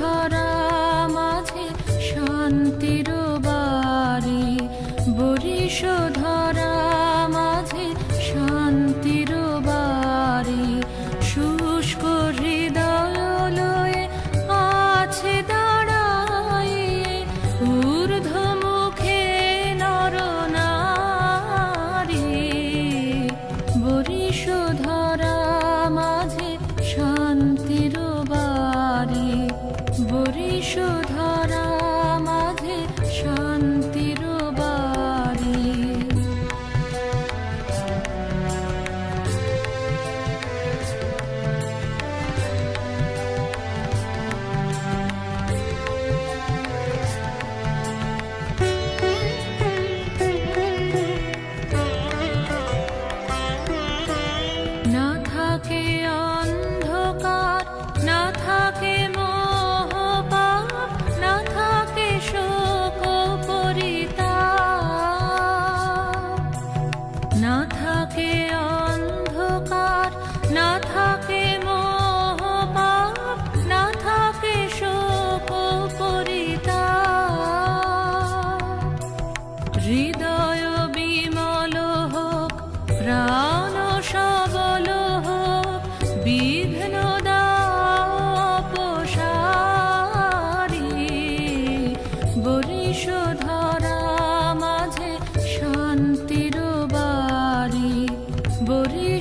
ধরা শান্তির বাড়ি। বরিশোধ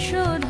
should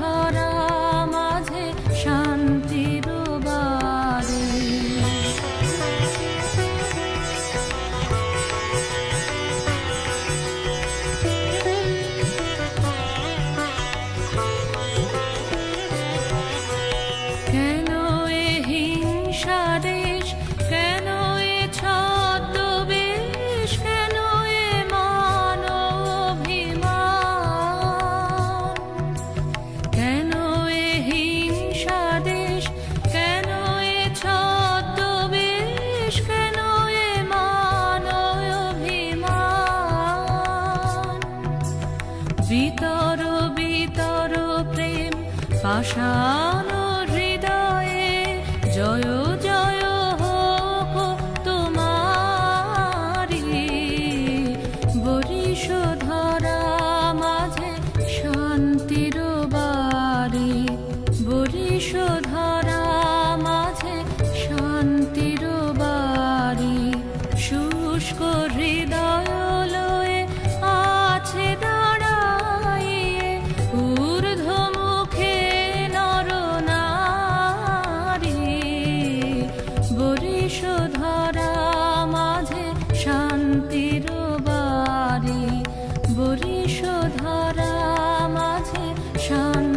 তর বিতর প্রেম পাষাণ হৃদয়ে জয় Shine.